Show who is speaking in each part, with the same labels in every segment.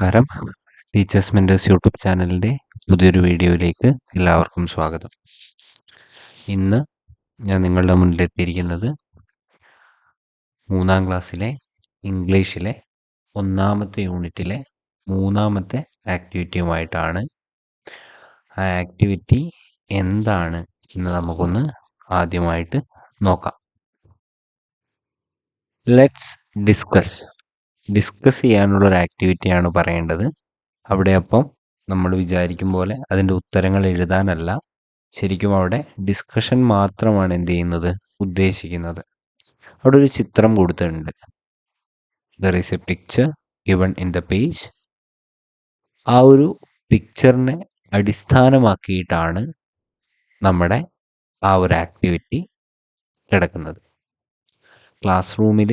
Speaker 1: നമസ്കാരം teachers mentors YouTube ചാനലിൻ്റെ പുതിയൊരു വീഡിയോയിലേക്ക് എല്ലാവർക്കും സ്വാഗതം ഇന്ന് ഞാൻ നിങ്ങളുടെ മുന്നിലെത്തിയിരിക്കുന്നത് മൂന്നാം ക്ലാസ്സിലെ ഇംഗ്ലീഷിലെ ഒന്നാമത്തെ യൂണിറ്റിലെ മൂന്നാമത്തെ ആക്ടിവിറ്റിയുമായിട്ടാണ് ആ ആക്ടിവിറ്റി എന്താണ് എന്ന് നമുക്കൊന്ന് ആദ്യമായിട്ട് നോക്കാം ലെറ്റ്സ് ഡിസ്കസ് ഡിസ്കസ് ചെയ്യാനുള്ള ഒരു ആക്ടിവിറ്റിയാണ് പറയേണ്ടത് അവിടെ അപ്പം നമ്മൾ വിചാരിക്കും പോലെ അതിൻ്റെ ഉത്തരങ്ങൾ എഴുതാനല്ല ശരിക്കും അവിടെ ഡിസ്കഷൻ മാത്രമാണ് എന്ത് ചെയ്യുന്നത് ഉദ്ദേശിക്കുന്നത് അവിടെ ഒരു ചിത്രം കൊടുത്തിട്ടുണ്ട് there is a picture given in the page ആ ഒരു പിക്ചറിനെ അടിസ്ഥാനമാക്കിയിട്ടാണ് നമ്മുടെ ആ ഒരു ആക്ടിവിറ്റി കിടക്കുന്നത് ക്ലാസ് റൂമിൽ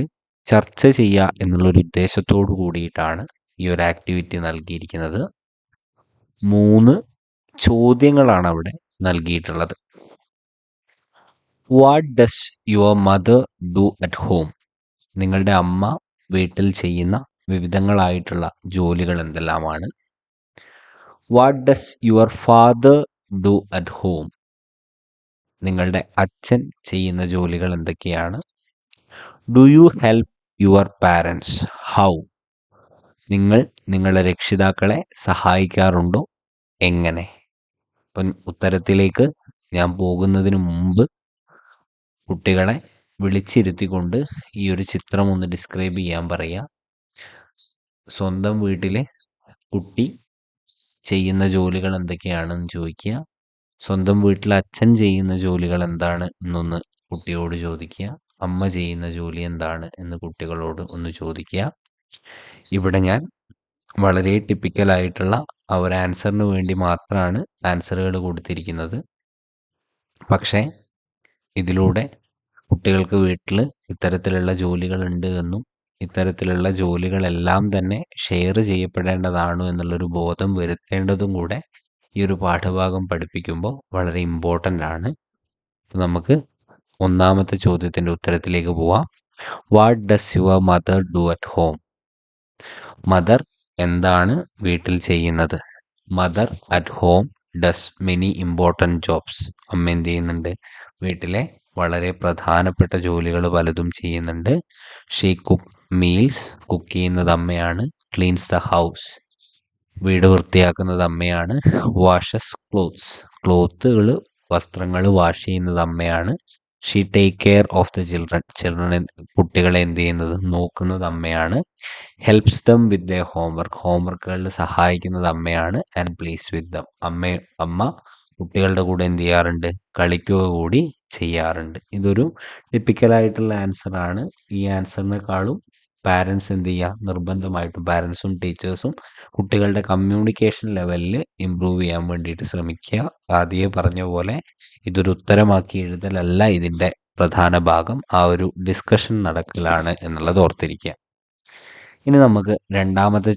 Speaker 1: ചർച്ച ചെയ്യുക എന്നുള്ളൊരു ഉദ്ദേശത്തോടു കൂടിയിട്ടാണ് ഈ ഒരു ആക്ടിവിറ്റി നൽകിയിരിക്കുന്നത് മൂന്ന് ചോദ്യങ്ങളാണ് അവിടെ നൽകിയിട്ടുള്ളത് what does your mother do at home നിങ്ങളുടെ അമ്മ വീട്ടിൽ ചെയ്യുന്ന വിവിധങ്ങളായിട്ടുള്ള ജോലികൾ എന്തെല്ലാമാണ് what does your father do at home നിങ്ങളുടെ അച്ഛൻ ചെയ്യുന്ന ജോലികൾ എന്തൊക്കെയാണ് do you help your parents how നിങ്ങൾ നിങ്ങളുടെ രക്ഷിതാക്കളെ സഹായിക്കാറുണ്ടോ എങ്ങനെ അപ്പം ഉത്തരത്തിലേക്ക് ഞാൻ പോകുന്നതിന് മുമ്പ് കുട്ടികളെ വിളിച്ചിരുത്തിക്കൊണ്ട് ഈ ഒരു ചിത്രം ഒന്ന് ഡിസ്ക്രൈബ് ചെയ്യാൻ പറയാം സ്വന്തം വീട്ടിലെ കുട്ടി ചെയ്യുന്ന ജോലികൾ എന്തൊക്കെയാണെന്ന് ചോദിക്കുക സ്വന്തം വീട്ടിലെ അച്ഛൻ ചെയ്യുന്ന ജോലികൾ എന്താണ് എന്നൊന്ന് കുട്ടിയോട് ചോദിക്കുക അമ്മ ചെയ്യുന്ന ജോലി എന്താണ് എന്ന് കുട്ടികളോട് ഒന്ന് ചോദിക്കുക ഇവിടെ ഞാൻ വളരെ ടിപ്പിക്കലായിട്ടുള്ള ആ ഒരു ആൻസറിന് വേണ്ടി മാത്രമാണ് ആൻസറുകൾ കൊടുത്തിരിക്കുന്നത് പക്ഷേ ഇതിലൂടെ കുട്ടികൾക്ക് വീട്ടിൽ ഇത്തരത്തിലുള്ള ജോലികളുണ്ട് എന്നും ഇത്തരത്തിലുള്ള ജോലികളെല്ലാം തന്നെ ഷെയർ ചെയ്യപ്പെടേണ്ടതാണോ എന്നുള്ളൊരു ബോധം വരുത്തേണ്ടതും കൂടെ ഈ ഒരു പാഠഭാഗം പഠിപ്പിക്കുമ്പോൾ വളരെ ഇമ്പോർട്ടൻ്റ് ആണ് നമുക്ക് ഒന്നാമത്തെ ചോദ്യത്തിൻ്റെ ഉത്തരത്തിലേക്ക് പോവാം what does your mother do at home mother എന്താണ് വീട്ടിൽ ചെയ്യുന്നത് mother at home does many important jobs അമ്മ എന്ത് ചെയ്യുന്നുണ്ട് വീട്ടിലെ വളരെ പ്രധാനപ്പെട്ട ജോലികൾ പലതും ചെയ്യുന്നുണ്ട് ഷീ കുക്ക് മീൽസ് കുക്ക് ചെയ്യുന്നത് അമ്മയാണ് ക്ലീൻസ് ദ ഹൗസ് വീട് വൃത്തിയാക്കുന്നത് അമ്മയാണ് വാഷസ് ക്ലോത്ത്സ് ക്ലോത്തുകൾ വസ്ത്രങ്ങൾ വാഷ് ചെയ്യുന്നത് അമ്മയാണ് she take care of the children children കുട്ടികളെ എന്ത് ചെയ്യുന്നത് നോക്കുന്നത് അമ്മയാണ് helps them with the homework ഹോംവർക്കുകളിൽ സഹായിക്കുന്നത് അമ്മയാണ് ആൻഡ് പ്ലീസ് വിത്ത് ദം അമ്മ അമ്മ കുട്ടികളുടെ കൂടെ എന്ത് ചെയ്യാറുണ്ട് കളിക്കുക കൂടി ചെയ്യാറുണ്ട് ഇതൊരു ടിപ്പിക്കലായിട്ടുള്ള ആൻസർ ആണ് ഈ ആൻസറിനേക്കാളും പാരൻസ് എന്ത് ചെയ്യുക നിർബന്ധമായിട്ടും പാരൻസും ടീച്ചേഴ്സും കുട്ടികളുടെ കമ്മ്യൂണിക്കേഷൻ ലെവലിൽ ഇമ്പ്രൂവ് ചെയ്യാൻ വേണ്ടിയിട്ട് ശ്രമിക്കുക ആദ്യം പറഞ്ഞ പോലെ ഇതൊരു ഉത്തരമാക്കി എഴുതലല്ല ഇതിൻ്റെ പ്രധാന ഭാഗം ആ ഒരു ഡിസ്കഷൻ നടക്കലാണ് എന്നുള്ളത് ഓർത്തിരിക്കുക ഇനി നമുക്ക് രണ്ടാമത്തെ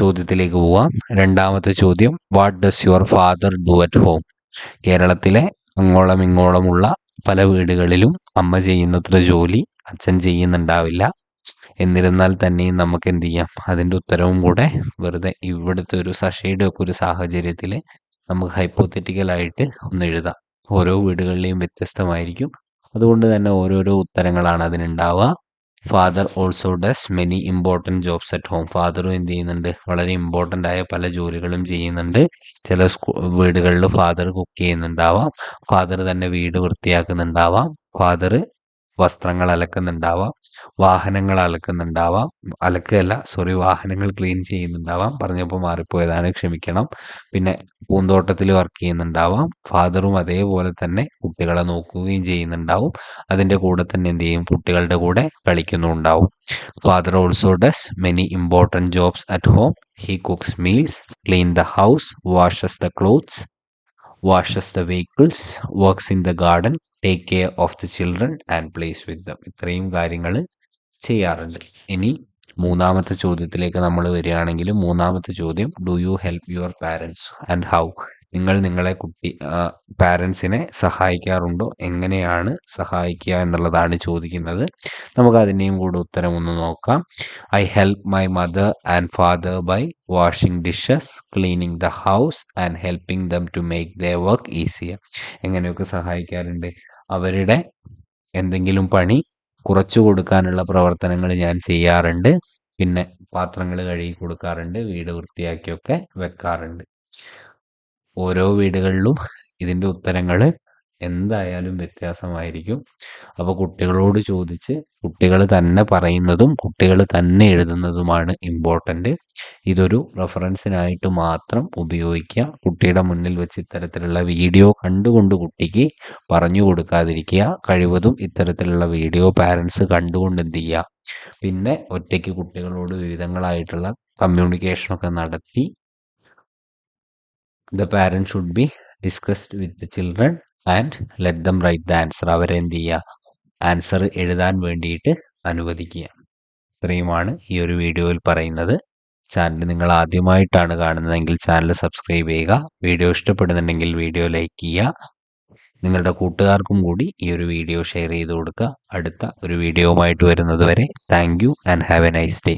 Speaker 1: ചോദ്യത്തിലേക്ക് പോവാം രണ്ടാമത്തെ ചോദ്യം what does your father do at home കേരളത്തിലെ അങ്ങോളം ഇങ്ങോളമുള്ള പല വീടുകളിലും അമ്മ ചെയ്യുന്നത്ര ജോലി അച്ഛൻ ചെയ്യുന്നുണ്ടാവില്ല എന്നിരുന്നാൽ തന്നെയും നമുക്ക് എന്ത് ചെയ്യാം അതിൻ്റെ ഉത്തരവും കൂടെ വെറുതെ ഇവിടുത്തെ ഒരു സഷയുടെ ഒക്കെ ഒരു സാഹചര്യത്തിൽ നമുക്ക് ഹൈപ്പോത്തറ്റിക്കലായിട്ട് ഒന്ന് എഴുതാം ഓരോ വീടുകളിലെയും വ്യത്യസ്തമായിരിക്കും അതുകൊണ്ട് തന്നെ ഓരോരോ ഉത്തരങ്ങളാണ് അതിനുണ്ടാവുക father also does many important jobs at home ഫാദറും എന്ത് ചെയ്യുന്നുണ്ട് വളരെ ഇമ്പോർട്ടൻ്റ് ആയ പല ജോലികളും ചെയ്യുന്നുണ്ട് ചില സ്കൂ വീടുകളിൽ ഫാദർ കുക്ക് ചെയ്യുന്നുണ്ടാവാം ഫാദർ തന്നെ വീട് വൃത്തിയാക്കുന്നുണ്ടാവാം ഫാദർ വസ്ത്രങ്ങൾ അലക്കുന്നുണ്ടാവാം വാഹനങ്ങൾ അലക്കുന്നുണ്ടാവാം അലക്കുകയല്ല സോറി വാഹനങ്ങൾ ക്ലീൻ ചെയ്യുന്നുണ്ടാവാം പറഞ്ഞപ്പോൾ മാറിപ്പോയതാണ് ക്ഷമിക്കണം പിന്നെ പൂന്തോട്ടത്തിൽ വർക്ക് ചെയ്യുന്നുണ്ടാവാം ഫാദറും അതേപോലെ തന്നെ കുട്ടികളെ നോക്കുകയും ചെയ്യുന്നുണ്ടാവും അതിൻ്റെ കൂടെ തന്നെ എന്ത് ചെയ്യും കുട്ടികളുടെ കൂടെ കളിക്കുന്നുണ്ടാവും father also does many important jobs at home he cooks meals clean the house washes the clothes washes the vehicles, works in the garden, take care of the children and plays with them ഇത്രയും കാര്യങ്ങൾ ചെയ്യാറുണ്ട് ഇനി മൂന്നാമത്തെ ചോദ്യത്തിലേക്ക് നമ്മൾ വരികയാണെങ്കിൽ മൂന്നാമത്തെ ചോദ്യം do you help your parents and how നിങ്ങൾ നിങ്ങളെ കുട്ടി പാരൻസിനെ സഹായിക്കാറുണ്ടോ എങ്ങനെയാണ് സഹായിക്കുക എന്നുള്ളതാണ് ചോദിക്കുന്നത് നമുക്ക് അതിൻ്റെയും കൂടെ ഉത്തരം ഒന്ന് നോക്കാം I help my mother and father by washing dishes cleaning the house and helping them to make the work easier എങ്ങനെയൊക്കെ സഹായിക്കാറുണ്ട് അവരുടെ എന്തെങ്കിലും പണി കുറച്ചു കൊടുക്കാനുള്ള പ്രവർത്തനങ്ങൾ ഞാൻ ചെയ്യാറുണ്ട് പിന്നെ പാത്രങ്ങൾ കഴുകി കൊടുക്കാറുണ്ട് വീട് വൃത്തിയാക്കിയൊക്കെ വെക്കാറുണ്ട് ഓരോ വീടുകളിലും ഇതിൻ്റെ ഉത്തരങ്ങൾ എന്തായാലും വ്യത്യാസമായിരിക്കും അപ്പോൾ കുട്ടികളോട് ചോദിച്ച് കുട്ടികൾ തന്നെ പറയുന്നതും കുട്ടികൾ തന്നെ എഴുതുന്നതുമാണ് ഇമ്പോർട്ടൻ്റ് ഇതൊരു റെഫറൻസിനായിട്ട് മാത്രം ഉപയോഗിക്കുക കുട്ടിയുടെ മുന്നിൽ വെച്ച് ഇത്തരത്തിലുള്ള വീഡിയോ കണ്ടുകൊണ്ട് കുട്ടിക്ക് പറഞ്ഞു കൊടുക്കാതിരിക്കുക കഴിവതും ഇത്തരത്തിലുള്ള വീഡിയോ പാരൻസ് കണ്ടുകൊണ്ട് എന്ത് ചെയ്യുക പിന്നെ ഒറ്റയ്ക്ക് കുട്ടികളോട് വിവിധങ്ങളായിട്ടുള്ള കമ്മ്യൂണിക്കേഷനൊക്കെ നടത്തി the parents should be discussed with the children and let them write the answer അവരെ എന്ത് ചെയ്യുക ആൻസർ എഴുതാൻ വേണ്ടിയിട്ട് അനുവദിക്കുക ഇത്രയുമാണ് ഈ ഒരു വീഡിയോയിൽ പറയുന്നത് ചാനൽ നിങ്ങൾ ആദ്യമായിട്ടാണ് കാണുന്നതെങ്കിൽ ചാനൽ സബ്സ്ക്രൈബ് ചെയ്യുക വീഡിയോ ഇഷ്ടപ്പെടുന്നുണ്ടെങ്കിൽ വീഡിയോ ലൈക്ക് ചെയ്യുക നിങ്ങളുടെ കൂട്ടുകാർക്കും കൂടി ഈ ഒരു വീഡിയോ ഷെയർ ചെയ്ത് കൊടുക്കുക അടുത്ത ഒരു വീഡിയോവുമായിട്ട് വരെ thank you and have a nice day